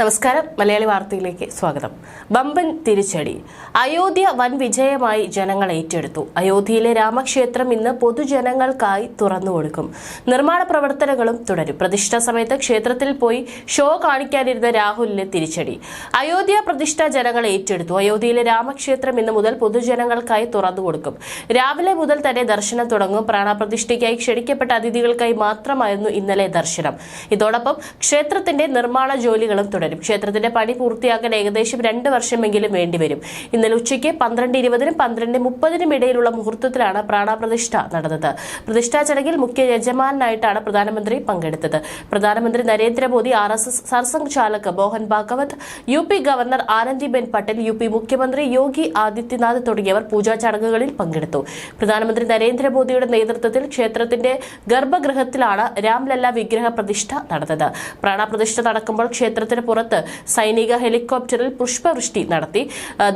നമസ്കാരം. മലയാളി വാർത്തയിലേക്ക് സ്വാഗതം. ബമ്പൻ തിരിച്ചടി. അയോധ്യ വൻ വിജയമായി ജനങ്ങൾ ഏറ്റെടുത്തു. അയോധ്യയിലെ രാമക്ഷേത്രം ഇന്ന് പൊതുജനങ്ങൾക്കായി തുറന്നു കൊടുക്കും. നിർമ്മാണ പ്രവർത്തനങ്ങളും തുടരും. പ്രതിഷ്ഠ സമയത്ത് ക്ഷേത്രത്തിൽ പോയി ഷോ കാണിക്കാനിരുന്ന രാഹുലിന് തിരിച്ചടി. അയോധ്യ പ്രതിഷ്ഠ ജനങ്ങൾ ഏറ്റെടുത്തു. അയോധ്യയിലെ രാമക്ഷേത്രം ഇന്ന് മുതൽ പൊതുജനങ്ങൾക്കായി തുറന്നു കൊടുക്കും. രാവിലെ മുതൽ തന്നെ ദർശനം തുടങ്ങും. പ്രാണപ്രതിഷ്ഠയ്ക്കായി ക്ഷണിക്കപ്പെട്ട അതിഥികൾക്കായി മാത്രമായിരുന്നു ഇന്നലെ ദർശനം. ഇതോടൊപ്പം ക്ഷേത്രത്തിന്റെ നിർമ്മാണ ജോലികളും തുടരും. ക്ഷേത്രത്തിന്റെ പണി പൂർത്തിയാക്കാൻ ഏകദേശം രണ്ട് വർഷമെങ്കിലും വേണ്ടിവരും. ഇന്നലെ ഉച്ചയ്ക്ക് പന്ത്രണ്ട് ഇരുപതിനും പന്ത്രണ്ട് മുപ്പതിനും ഇടയിലുള്ള മുഹൂർത്തത്തിലാണ് പ്രാണപ്രതിഷ്ഠ നടന്നത്. പ്രതിഷ്ഠാ ചടങ്ങിൽ മുഖ്യ യജമാനായിട്ടാണ് പ്രധാനമന്ത്രി പങ്കെടുത്തത്. പ്രധാനമന്ത്രി Narendra Modi R S S Sarsanghchalak Mohan Bhagwat U P governor Anandiben Patel U P മുഖ്യമന്ത്രി യോഗി ആദിത്യനാഥ് തുടങ്ങിയവർ പൂജാ ചടങ്ങുകളിൽ പങ്കെടുത്തു. പ്രധാനമന്ത്രി നരേന്ദ്രമോദിയുടെ നേതൃത്വത്തിൽ ക്ഷേത്രത്തിന്റെ ഗർഭഗൃഹത്തിലാണ് രാംലല്ല വിഗ്രഹ പ്രതിഷ്ഠ നടന്നത്. പ്രാണപ്രതിഷ്ഠ നടക്കുമ്പോൾ ക്ഷേത്രത്തിന് പുറത്ത് സൈനിക ഹെലികോപ്റ്ററിൽ പുഷ്പവൃഷ്ടി നടത്തി.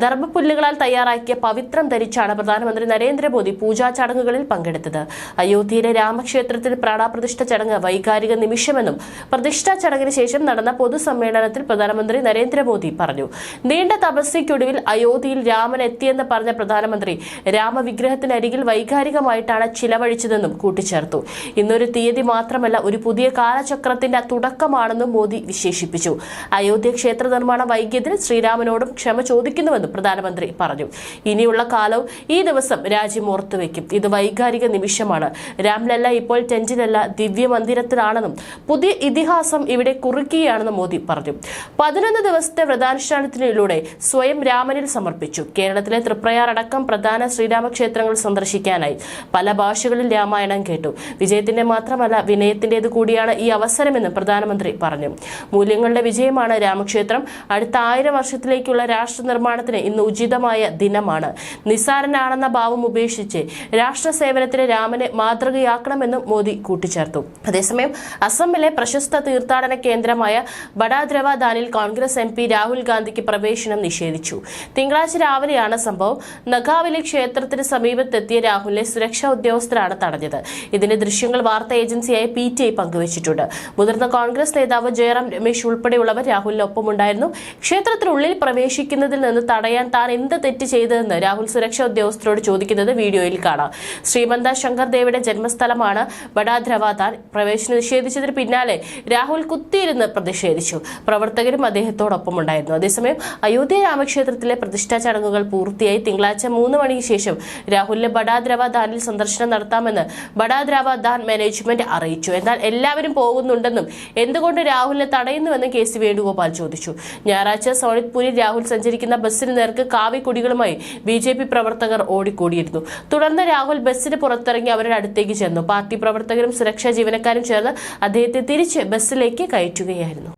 ധർമ്മപുല്ലുകളാൽ തയ്യാറാക്കിയ പവിത്രം ധരിച്ചാണ് പ്രധാനമന്ത്രി നരേന്ദ്രമോദി പൂജാ ചടങ്ങുകളിൽ പങ്കെടുത്തത്. അയോധ്യയിലെ രാമക്ഷേത്രത്തിൽ പ്രാണാപ്രതിഷ്ഠ ചടങ്ങ് വൈകാരിക നിമിഷമെന്നും പ്രതിഷ്ഠാ ചടങ്ങിന് ശേഷം നടന്ന പൊതുസമ്മേളനത്തിൽ പ്രധാനമന്ത്രി നരേന്ദ്രമോദി പറഞ്ഞു. നീണ്ട തപസ്യയ്ക്കൊടുവിൽ അയോധ്യയിൽ രാമൻ എത്തിയെന്ന് പറഞ്ഞ പ്രധാനമന്ത്രി രാമവിഗ്രഹത്തിനരികിൽ വൈകാരികമായിട്ടാണ് ചിലവഴിച്ചതെന്നും കൂട്ടിച്ചേർത്തു. ഇന്നൊരു തീയതി മാത്രമല്ല ഒരു പുതിയ കാലചക്രത്തിന്റെ തുടക്കമാണെന്നും മോദി വിശേഷിപ്പിച്ചു. അയോധ്യ ക്ഷേത്ര നിർമ്മാണം വൈകിയതിന് ശ്രീരാമനോടും ക്ഷമ ചോദിക്കുന്നുവെന്നും പ്രധാനമന്ത്രി പറഞ്ഞു. ഇനിയുള്ള കാലവും ഈ ദിവസം രാജ്യം ഓർത്തുവെക്കും ഇത് വൈകാരിക നിമിഷമാണ്. രാംലല്ല ഇപ്പോൾ ടെന്റിലല്ല ദിവ്യ മന്ദിരത്തിലാണെന്നും പുതിയ ഇതിഹാസം ഇവിടെ കുറിക്കുകയാണെന്നും മോദി പറഞ്ഞു. പതിനൊന്ന് ദിവസത്തെ വ്രതാനുഷ്ഠാനത്തിലൂടെ സ്വയം രാമനിൽ സമർപ്പിച്ചു. കേരളത്തിലെ തൃപ്രയാർ അടക്കം പ്രധാന ശ്രീരാമക്ഷേത്രങ്ങൾ സന്ദർശിക്കാനായി പല ഭാഷകളിൽ രാമായണം കേട്ടു. വിജയത്തിന്റെ മാത്രമല്ല വിനയത്തിന്റേത് കൂടിയാണ് ഈ അവസരമെന്ന് പ്രധാനമന്ത്രി പറഞ്ഞു. മൂല്യങ്ങളുടെ വിജയമാണ് രാമക്ഷേത്രം. അടുത്ത ആയിരം വർഷത്തിലേക്കുള്ള രാഷ്ട്ര നിർമ്മാണത്തിന് ഇന്ന് ഉചിതമായ ദിനമാണ്. നിസ്സാരനാണെന്ന ഭാവം ഉപേക്ഷിച്ച് രാഷ്ട്ര സേവനത്തിന് രാമനെ മാതൃകയാക്കണമെന്നും മോദി കൂട്ടിച്ചേർത്തു. അതേസമയം അസമിലെ പ്രശസ്ത തീർത്ഥാടന കേന്ദ്രമായ ബഡാദ്രവാദാനിൽ കോൺഗ്രസ് എം പി രാഹുൽ ഗാന്ധിക്ക് പ്രവേശനം നിഷേധിച്ചു. തിങ്കളാഴ്ച രാവിലെയാണ് സംഭവം. നഗാവിലെ ക്ഷേത്രത്തിന് സമീപത്തെത്തിയ രാഹുലിനെ സുരക്ഷാ ഉദ്യോഗസ്ഥരാണ് തടഞ്ഞത്. ഇതിന്റെ ദൃശ്യങ്ങൾ വാർത്താ ഏജൻസിയായ പി ടി ഐ പങ്കുവച്ചിട്ടുണ്ട്. മുതിർന്ന കോൺഗ്രസ് നേതാവ് ജയറാം രമേശ് ഉൾപ്പെടെയുള്ളവർ രാഹുലിനൊപ്പമുണ്ടായിരുന്നു ക്ഷേത്രത്തിനുള്ളിൽ പ്രവേശിക്കുന്നതിൽ നിന്ന് തടയാൻ താൻ എന്ത് തെറ്റ് ചെയ്തതെന്ന് രാഹുൽ സുരക്ഷാ ഉദ്യോഗസ്ഥരോട് ചോദിക്കുന്നത് വീഡിയോയിൽ കാണാം. ശ്രീമന്ത ശങ്കർ ദേവിയുടെ ജന്മസ്ഥലമാണ് ബഡാദ്രവ താൻ പ്രവേശനം നിഷേധിച്ചതിന് പിന്നാലെ രാഹുൽ കുത്തിയിരുന്ന് പ്രതിഷേധിച്ചു. പ്രവർത്തകരും അദ്ദേഹത്തോടൊപ്പം ഉണ്ടായിരുന്നു അതേസമയം അയോധ്യ രാമക്ഷേത്രത്തിലെ പ്രതിഷ്ഠാ ചടങ്ങുകൾ പൂർത്തിയായി തിങ്കളാഴ്ച മൂന്ന് മണിക്ക് ശേഷം രാഹുലിന് ബഡാദ്രവ ദാനിൽ സന്ദർശനം നടത്താമെന്ന് ബഡാദ്രവ ദാൻ മാനേജ്മെന്റ് അറിയിച്ചു. എന്നാൽ എല്ലാവരും പോകുന്നുണ്ടെന്നും എന്തുകൊണ്ട് രാഹുലിനെ തടയുന്നുവെന്നും കെ സി വേണുഗോപാൽ ചോദിച്ചു. ഞായറാഴ്ച സോണിത്പൂരിൽ രാഹുൽ സഞ്ചരിക്കുന്ന ബസ്സിന് നേർക്ക് കാവിക്കൊടികളുമായി ബി ജെ പി പ്രവർത്തകർ ഓടിക്കൂടിയിരുന്നു. തുടർന്ന് രാഹുൽ ബസ്സിന് പുറത്തിറങ്ങി അവരുടെ അടുത്തേക്ക് ചെന്നു. പാർട്ടി പ്രവർത്തകരും സുരക്ഷാ ജീവനക്കാരും ചേർന്ന് അദ്ദേഹത്തെ തിരിച്ച് ബസ്സിലേക്ക് കയറ്റുകയായിരുന്നു.